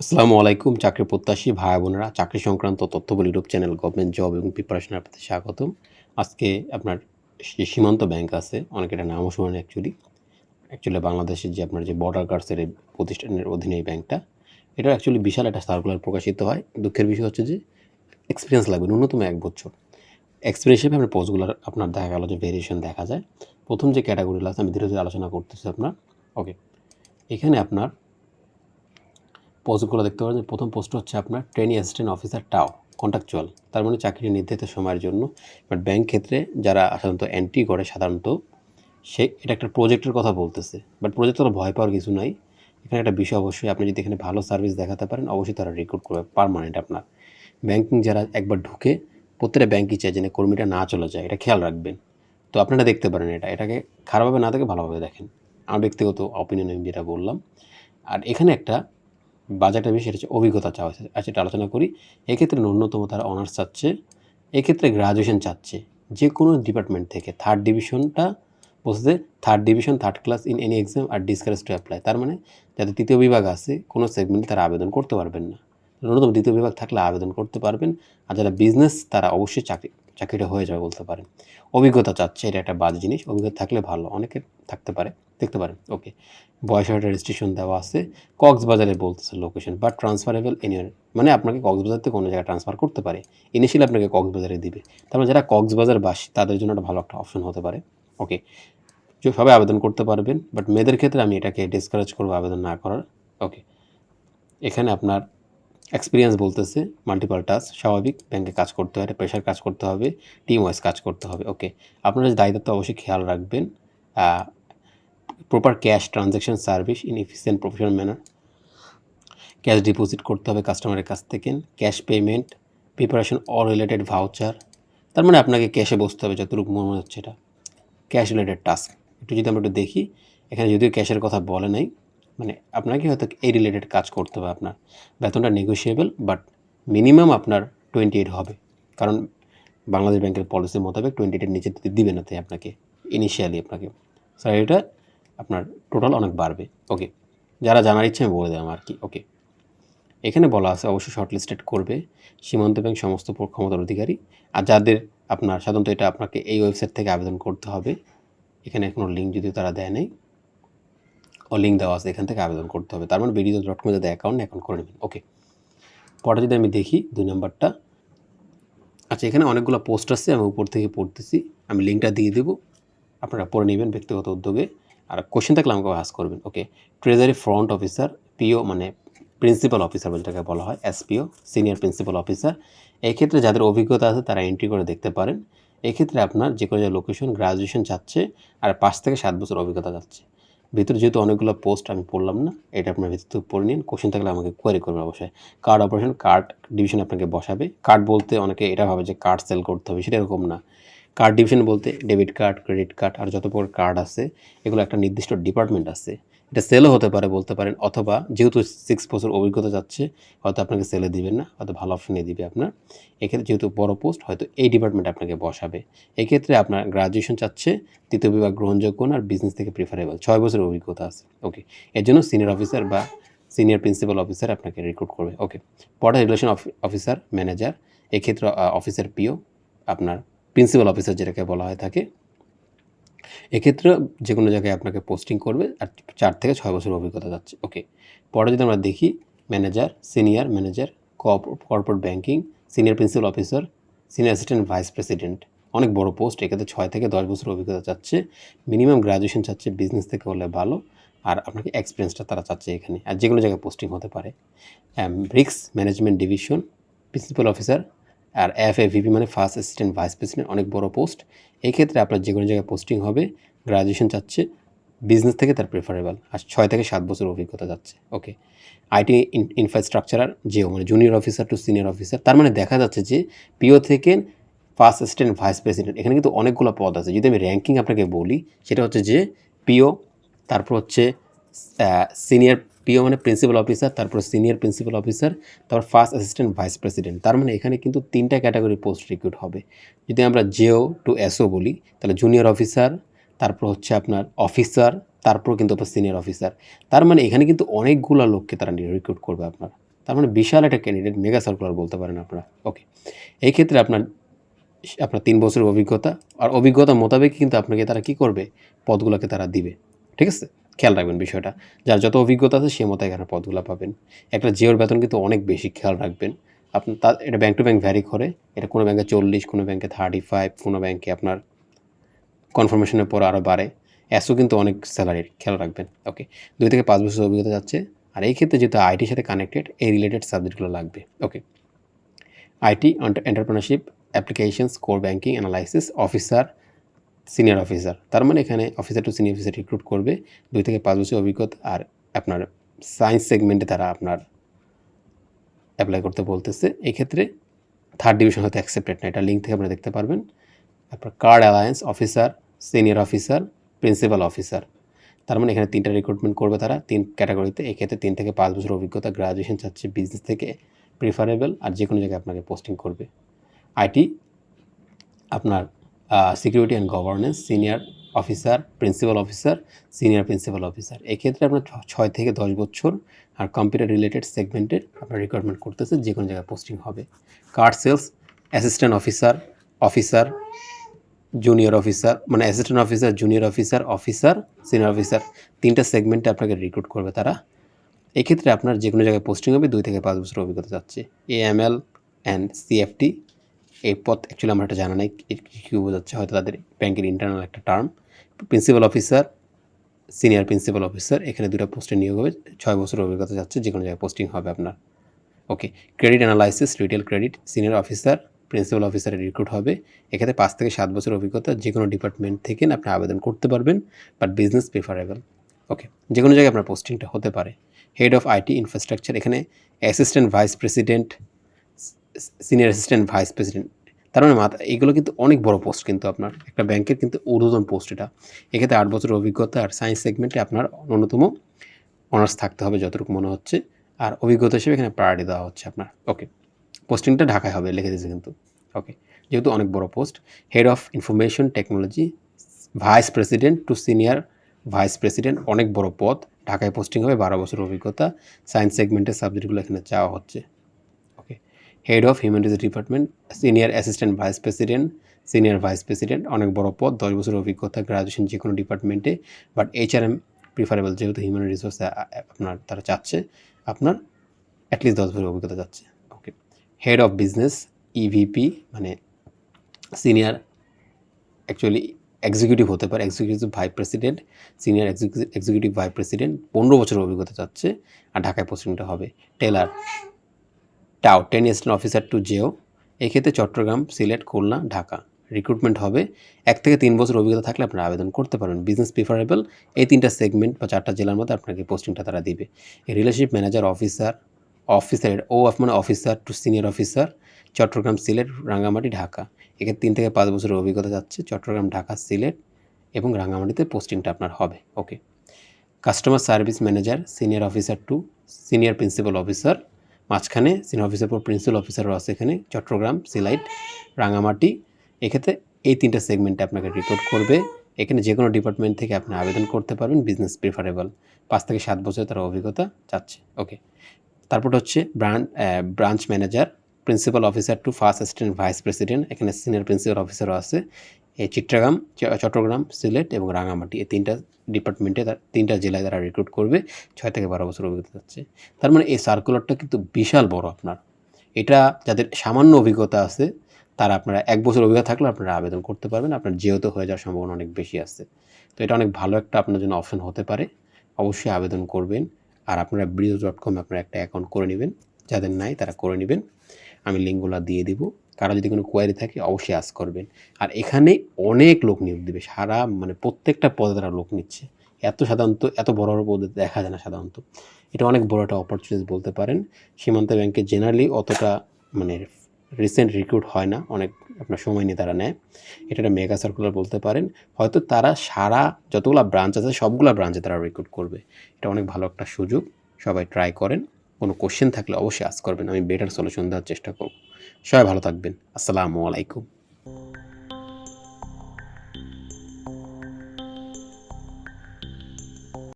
আসসালামু আলাইকুম, চাকরি প্রত্যাশী ভাই বোনেরা। চাকরি সংক্রান্ত তথ্যবলি ইউটিউব চ্যানেল গভর্নমেন্ট জব এবং প্রিপারেশন আপনাদের স্বাগতম। আজকে আপনার যে সীমান্ত ব্যাংক আছে অনেকে এটা নামও শোনেন অ্যাকচুয়ালি অ্যাকচুয়ালি বাংলাদেশের যে আপনার যে বর্ডার গার্ডসের প্রতিষ্ঠানের অধীনে এই ব্যাংকটা এটা অ্যাকচুয়ালি বিশাল একটা সার্কুলার প্রকাশিত হয়। দুঃখের বিষয় হচ্ছে যে এক্সপিরিয়েন্স লাগবে, ন্যূনতম এক বছর। এক্সপিরিয়েন্স হিসেবে আপনার পোস্টগুলোর আপনার দেখা গেল যে ভেরিয়েশন দেখা যায়। প্রথম যে ক্যাটাগরিগুলো আছে, আমি ধীরে ধীরে আলোচনা করতেছি আপনার। ওকে এখানে আপনার পোস্টগুলো দেখতে পারেন প্রথম পোস্ট হচ্ছে আপনার ট্রেনি অ্যাসিস্ট্যান্ট অফিসার টাও কন্ট্রাকচুয়াল তার মানে চাকরি নির্ধারিত সময়ের জন্য। বাট ব্যাংক ক্ষেত্রে যারা সাধারণত এন্ট্রি করে সাধারণত, সে এটা একটা প্রজেক্টের কথা বলতেছে। বাট প্রজেক্ট তো ভয় পাওয়ার কিছু নাই। এখানে একটা বিষয় অবশ্যই, আপনি যদি এখানে ভালো সার্ভিস দেখাতে পারেন, অবশ্যই তারা রিক্রুট করবে পারমানেন্ট আপনার। ব্যাংকিং যারা একবার ঢুকে, প্রত্যেকটা ব্যাংকই চায় যেন কর্মীটা না চলে যায়। এটা খেয়াল রাখবেন। তো আপনারা দেখতে পারেন এটা। এটাকে খারাপভাবে না দেখে ভালোভাবে দেখেন। আমার ব্যক্তিগত অপিনিয়ন আমি যেটা বললাম। আর এখানে একটা বাজেটের বেশি, সেটা হচ্ছে অভিজ্ঞতা চাওয়া হয়েছে। সেটা আলোচনা করি। এক্ষেত্রে ন্যূনতম তারা অনার্স চাচ্ছে, এক্ষেত্রে গ্রাজুয়েশন চাচ্ছে। যে কোনো ডিপার্টমেন্ট থেকে থার্ড ডিভিশনটা বলছে third division third class in any exam R discourage to apply তার মানে যাদের তৃতীয় বিভাগ আছে, কোনো সেগমেন্টে তারা আবেদন করতে পারবেন না। ন্যূনতম দ্বিতীয় বিভাগ থাকলে আবেদন করতে পারবেন। আর যারা বিজনেস তারা অবশ্যই চাকরি চাকরিটা হয়ে যাবে বলতে পারেন অভিজ্ঞতা চাচ্ছে, এটা একটা বাজে জিনিস, অভিজ্ঞতা থাকলে ভালো অনেকের থাকতে পারে, দেখতে পারেন ওকে বয়স একটা রেজিস্ট্রেশন দেওয়া আছে, কক্সবাজারে বলতেছে লোকেশন বাট ট্রান্সফারেবল এনিওয়ার মানে আপনাকে কক্সবাজার থেকে কোনো জায়গায় ট্রান্সফার করতে পারে ইনিশিয়ালি আপনাকে কক্সবাজারে দিবে তারপরে যারা কক্সবাজার বাসী তাদের জন্য একটা ভালো একটা অপশন হতে পারে ওকে সবাই আবেদন করতে পারবেন বাট মেয়েদের ক্ষেত্রে আমি এটাকে ডিসকারেজ করব আবেদন না করার ওকে এখানে আপনার এক্সপিরিয়েন্স বলতেছে মাল্টিপাল টাস্ক স্বাভাবিক ব্যাংকে কাজ করতে হয় প্রেশার কাজ করতে হবে টিম ওয়াইজ কাজ করতে হবে ওকে আপনারা দায়িত্ব অবশ্যই খেয়াল রাখবেন proper cash transaction service in efficient professional manner cash deposit করতে হবে কাস্টমারের কাছ থেকে cash payment preparation all related voucher তার মানে আপনাকে ক্যাশে বসতে হবে যতটুকু মনে হচ্ছে এটা। ক্যাশ রিলেটেড টাস্ক একটু যদি আমরা একটু দেখি, এখানে যদিও ক্যাশের কথা বলে নাই মানে আপনাকে হয়তো এই রিলেটেড কাজ করতে হবে আপনার। বেতনটা নেগোসিয়েবল বাট মিনিমাম আপনার টোয়েন্টি এইট হবে। কারণ বাংলাদেশ ব্যাংকের পলিসি মোতাবেক টোয়েন্টি এইটের নিচে দিবে না তাই আপনাকে ইনিশিয়ালি আপনাকে। স্যালারিটা আপনার টোটাল অনেক বাড়বে। ওকে যারা জানার ইচ্ছে আমি বলে দিলাম আর কি। ওকে এখানে বলা আছে অবশ্যই শর্ট লিস্টেড করবে সীমান্ত ব্যাংক সমস্ত ক্ষমতার অধিকারী। আর যাদের আপনার সাধারণত এটা আপনাকে এই ওয়েবসাইট থেকে আবেদন করতে হবে, এখানে কোনো লিঙ্ক যদি তারা দেয় নেই লিঙ্ক দেওয়া আছে, এখান থেকে আবেদন করতে হবে। তার মানে বিডিও ডট কমে যাদের অ্যাকাউন্ট অ্যাকাউন্ট করে নেবেন। ওকে পরে যদি আমি দেখি দুই নম্বরটা আচ্ছা এখানে অনেকগুলো পোস্ট আছে, আমি উপর থেকে পড়তেছি। আমি লিঙ্কটা দিয়ে দেবো। আপনারা পড়ে নেবেন ব্যক্তিগত উদ্যোগে। আর কোশ্চেন থাকলে আমাকে আস করবেন। Okay treasury front officer PO মানে প্রিন্সিপাল অফিসার যেটাকে বলা হয় এসপিও সিনিয়র প্রিন্সিপাল অফিসার এই ক্ষেত্রে যাদের অভিজ্ঞতা আছে, তারা এন্ট্রি করে দেখতে পারেন। এক্ষেত্রে আপনার যে কোনো লোকেশন গ্রাজুয়েশন চাচ্ছে, আর পাঁচ থেকে সাত বছর অভিজ্ঞতা যাচ্ছে। ভিতরে যেহেতু অনেকগুলো পোস্ট আমি পড়লাম না, এটা আপনার ভিতরে পড়ে নিন। কোশ্চেন থাকলে আমাকে কোয়ারি করবে অবশ্যই। কার্ড অপারেশন কার্ড ডিভিশন আপনাকে বসাবে। কার্ড বলতে অনেকে এটা ভাবে যে কার্ড সেল করতে হবে, সেটা এরকম না। কার্ড ডিভিশন বলতে ডেবিট কার্ড ক্রেডিট কার্ড আর যত প্রকার কার্ড আছে, এগুলো একটা নির্দিষ্ট ডিপার্টমেন্ট আছে। এটা সেলও হতে পারে বলতে পারেন, অথবা যেহেতু সিক্স বছর অভিজ্ঞতা যাচ্ছে, হয়তো আপনাকে সেলে দিবেন না, হয়তো ভালো অপশনে দিবে আপনার। এক্ষেত্রে যেহেতু বড় পোস্ট হয়তো এই ডিপার্টমেন্ট আপনাকে বসাবে। এক্ষেত্রে আপনার গ্রাজুয়েশন চাচ্ছে তৃতীয় বিভাগ গ্রহণযোগ্য আর বিজনেস থেকে প্রিফারেবল ছয় বছরের অভিজ্ঞতা আছে। ওকে এর জন্য সিনিয়র অফিসার বা সিনিয়র প্রিন্সিপাল অফিসার আপনাকে রিক্রুট করবে। ওকে পরে রিলেশন অফিসার ম্যানেজার এক্ষেত্রে অফিসার পিও আপনার প্রিন্সিপাল অফিসার যেটাকে বলা হয় থাকে এক্ষেত্রে যে কোনো জায়গায় আপনাকে পোস্টিং করবে, আর চার থেকে ছয় বছর অভিজ্ঞতা যাচ্ছে। ওকে পরে যদি আমরা দেখি manager senior manager corporate banking senior principal officer senior assistant vice president অনেক বড় পোস্ট এক্ষেত্রে ছয় থেকে দশ বছর অভিজ্ঞতা চাচ্ছে মিনিমাম গ্রাজুয়েশন চাচ্ছে বিজনেস থেকে হলে ভালো, আর আপনাকে এক্সপিরিয়েন্সটা তারা চাচ্ছে এখানে। আর যে কোনো জায়গায় পোস্টিং হতে পারে। রিক্স ম্যানেজমেন্ট ডিভিশন প্রিন্সিপাল অফিসার আর এফ এ মানে ফার্স্ট অ্যাসিস্ট্যান্ট ভাইস প্রেসিডেন্ট অনেক বড় পোস্ট এই ক্ষেত্রে আপনার যে কোনো জায়গায় পোস্টিং হবে গ্রাজুয়েশন চাচ্ছে বিজনেস থেকে তার প্রেফারেবল আর ছয় থেকে সাত বছর অভিজ্ঞতা যাচ্ছে ওকে আইটি ইনফ্রাস্ট্রাকচারার যেও মানে junior officer to senior officer তার মানে দেখা যাচ্ছে যে পিও থেকে ফার্স্ট অ্যাসিস্ট্যান্ট ভাইস প্রেসিডেন্ট এখানে কিন্তু অনেকগুলো পদ আছে। যদি আমি র্যাঙ্কিং আপনাকে বলি, সেটা হচ্ছে যে পিও তারপর হচ্ছে সিনিয়র পিও মানে প্রিন্সিপাল অফিসার তারপর সিনিয়র প্রিন্সিপাল অফিসার তারপর ফার্স্ট অ্যাসিস্ট্যান্ট ভাইস প্রেসিডেন্ট তার মানে এখানে কিন্তু তিনটা ক্যাটাগরি পোস্ট রিক্রুট হবে। যদি আমরা জেও টু এসও বলি, তাহলে জুনিয়র অফিসার তারপর হচ্ছে আপনার অফিসার তারপর কিন্তু আপনার সিনিয়র অফিসার তার মানে এখানে কিন্তু অনেকগুলো লোককে তারা রিক্রুট করবে আপনার। তার মানে বিশাল একটা ক্যান্ডিডেট মেগা সার্কুলার বলতে পারেন আপনারা। ওকে এই ক্ষেত্রে আপনার আপনার তিন বছরের অভিজ্ঞতা, আর অভিজ্ঞতা মোতাবেক কিন্তু আপনাকে তারা কি করবে? পদগুলোকে তারা দিবে। ঠিক আছে? খেয়াল রাখবেন বিষয়টা। যার যত অভিজ্ঞতা আছে, সে মতো এখানে পদগুলো পাবেন। একটা জিওর বেতন কিন্তু অনেক বেশি, খেয়াল রাখবেন। আপনি, তা, এটা ব্যাংক টু ব্যাঙ্ক ভ্যারি করে। এটা কোনো ব্যাঙ্কে চল্লিশ, কোনো ব্যাঙ্কে থার্টি ফাইভ কোনো ব্যাঙ্কে আপনার কনফার্মেশনের পর আরও বাড়ে। এসও কিন্তু অনেক স্যালারির খেয়াল রাখবেন। ওকে দুই থেকে পাঁচ বছর অভিজ্ঞতা যাচ্ছে। আর এই ক্ষেত্রে যেহেতু আইটির সাথে কানেক্টেড এই রিলেটেড সাবজেক্টগুলো লাগবে। Okay IT entrepreneurship applications core banking analysis officer senior officer তার মানে এখানে officer to senior officer recruit করবে দুই থেকে পাঁচ বছর অভিজ্ঞতা আর আপনার সায়েন্স সেগমেন্টে তারা আপনার অ্যাপ্লাই করতে বলতেছে। এক্ষেত্রে থার্ড ডিভিশন হয়তো অ্যাকসেপ্টেড না। এটা লিঙ্ক থেকে আপনারা দেখতে পারবেন। তারপর card alliance officer senior officer principal officer তার মানে এখানে তিনটা রিক্রুটমেন্ট করবে তারা তিন ক্যাটাগরিতে এক্ষেত্রে তিন থেকে পাঁচ বছর অভিজ্ঞতা গ্রাজুয়েশন চাচ্ছে বিজনেস থেকে প্রিফারেবল আর যে কোনো জায়গায় আপনাকে পোস্টিং করবে। আইটি আপনার security and governance senior officer principal officer senior principal officer এক্ষেত্রে আপনার ছয় থেকে দশ বছর আর কম্পিউটার রিলেটেড সেগমেন্টের আপনার রিকোয়ারমেন্ট করতেছে, যে কোনো জায়গায় পোস্টিং হবে। Card sales assistant officer officer junior officer মানে assistant officer junior officer officer senior officer তিনটা সেগমেন্টে আপনাকে রিক্রুট করবে তারা। এক্ষেত্রে আপনার যে কোনো জায়গায় পোস্টিং হবে, দুই থেকে পাঁচ বছর অভিজ্ঞতা যাচ্ছে। A M L and CFT এই পথ অ্যাকচুয়ালি আমার এটা জানা নেই, কি- বোঝাচ্ছে, হয়তো তাদের ব্যাংকের ইন্টারনাল একটা term principal officer senior principal officer এখানে দুটো পোস্টে নিয়োগ হবে, ছয় বছর অভিজ্ঞতা যাচ্ছে যে কোনো জায়গায় পোস্টিং হবে আপনার। Okay credit analysis retail credit senior officer principal অফিসারে recruit হবে। এখানে পাঁচ থেকে সাত বছর অভিজ্ঞতা যে কোনো ডিপার্টমেন্ট থেকে আপনি আবেদন করতে পারবেন বাট বিজনেস প্রিফারেবল ওকে যে কোনো জায়গায় আপনার পোস্টিংটা হতে পারে। হেড অফ আইটি ইনফ্রাস্ট্রাকচার এখানে assistant vice president senior assistant vice president তার মানে মাথা, এগুলো কিন্তু অনেক বড় পোস্ট কিন্তু আপনার, একটা ব্যাংকের কিন্তু ঊর্ধ্বতন পোস্ট এটা। এক্ষেত্রে আট বছরের অভিজ্ঞতা আর সায়েন্স সেগমেন্টে আপনার ন্যূনতম অনার্স থাকতে হবে যতটুকু মনে হচ্ছে। আর অভিজ্ঞতা হিসেবে এখানে প্রায়োরিটি দেওয়া হচ্ছে আপনার। ওকে পোস্টিংটা ঢাকায় হবে, লিখে দিয়েছে কিন্তু। ওকে যেহেতু অনেক বড় post head of information technology vice president to senior vice president অনেক বড় পদ। ঢাকায় পোস্টিং হবে, বারো বছর অভিজ্ঞতা। সায়েন্স সেগমেন্টের সাবজেক্টগুলো এখানে চাওয়া হচ্ছে। Head of human resource department senior assistant vice president senior vice president অনেক বড় পদ, দশ বছর অভিজ্ঞতা গ্রাজুয়েশন যে কোনো ডিপার্টমেন্টে বাট এইচআরএম প্রিফারেবল যেহেতু হিউম্যান রিসোর্স আপনার, তারা চাচ্ছে, আপনার অ্যাটলিস্ট দশ বছর অভিজ্ঞতা চাচ্ছে। Okay head of business EVP মানে সিনিয়র অ্যাকচুয়ালি এক্সিকিউটিভ হতে পারে executive vice president senior executive vice president পনেরো বছরের অভিজ্ঞতা চাচ্ছে, আর ঢাকায় পোস্টিংটা হবে। টেলার টাও, টেন অ্যাসিস্ট্যান্ট অফিসার টু জেও। এক্ষেত্রে চট্টগ্রাম, সিলেট, খুলনা, ঢাকা। রিক্রুটমেন্ট হবে। এক থেকে তিন বছর অভিজ্ঞতা থাকলে আপনারা আবেদন করতে পারবেন। বিজনেস প্রিফারেবল এই তিনটা সেগমেন্ট বা চারটা জেলার মধ্যে আপনাকে পোস্টিংটা তারা দিবে। রিলেশনশিপ ম্যানেজার অফিসার অফিসার ও মানে officer to senior officer Chattogram, Sylhet, Rangamati, Dhaka. এক্ষেত্রে তিন থেকে পাঁচ বছরের অভিজ্ঞতা যাচ্ছে চট্টগ্রাম, ঢাকা, সিলেট এবং রাঙ্গামাটিতে পোস্টিংটা আপনার হবে। Okay customer service manager senior officer to senior principal officer মাঝখানে সিনিয়র অফিসার পর প্রিন্সিপাল অফিসারও আছে এখানে, চট্টগ্রাম সিলাইট রাঙামাটি, এক্ষেত্রে এই তিনটা সেগমেন্টে আপনাকে রিপোর্ট করবে। এখানে যে কোনো ডিপার্টমেন্ট থেকে আপনি আবেদন করতে পারবেন বিজনেস প্রিফারেবল পাঁচ থেকে সাত বছর তার অভিজ্ঞতা চাচ্ছে। ওকে তারপর হচ্ছে branch branch manager principal officer to first assistant vice president এখানে সিনিয়র প্রিন্সিপাল অফিসারও আছে। এই চিট্টাগ্রাম চ- চট্টগ্রাম, সিলেট এবং রাঙামাটি এই তিনটা ডিপার্টমেন্টে তার তিনটা জেলায় তারা রিক্রুট করবে। ছয় থেকে বারো বছর অভিজ্ঞতা যাচ্ছে তার মানে এই সার্কুলারটা কিন্তু বিশাল বড় আপনার। এটা যাদের সামান্য অভিজ্ঞতা আছে, তারা আপনারা এক বছর অভিজ্ঞতা থাকলে আপনারা আবেদন করতে পারবেন। আপনার যেহেতু হয়ে যাওয়ার সম্ভাবনা অনেক বেশি আছে। তো এটা অনেক ভালো একটা আপনার জন্য অপশন হতে পারে। অবশ্যই আবেদন করবেন। আর আপনারা ব্রিজ ডট কমে আপনারা একটা অ্যাকাউন্ট করে নেবেন। যাদের নাই তারা করে নেবেন। আমি লিঙ্কগুলো দিয়ে দিব। কারও যদি কোনো কোয়ারি থাকে, অবশ্যই আস করবেন। আর এখানে অনেক লোক নিয়োগ দেবে। সারা মানে প্রত্যেকটা পদে তারা লোক নিচ্ছে। এত সাধারণত, এত বড় বড় পদে দেখা যায় না সাধারণত। এটা অনেক বড় একটা অপরচুনিটি বলতে পারেন। সীমান্ত ব্যাংকে জেনারেলি অতটা মানে রিসেন্ট রিক্রুট হয় না। অনেক আপনার সময় নিয়ে তারা নেয়। এটা একটা মেগা সার্কুলার বলতে পারেন। হয়তো তারা সারা যতগুলো ব্রাঞ্চ আছে, সবগুলো ব্রাঞ্চে তারা রিক্রুট করবে। এটা অনেক ভালো একটা সুযোগ। সবাই ট্রাই করেন। কোনো কোশ্চেন থাকলে অবশ্যই আস করবেন। আমি বেটার সলিউশন দেওয়ার চেষ্টা করব। সবাই ভালো থাকবেন আসসালামু আলাইকুম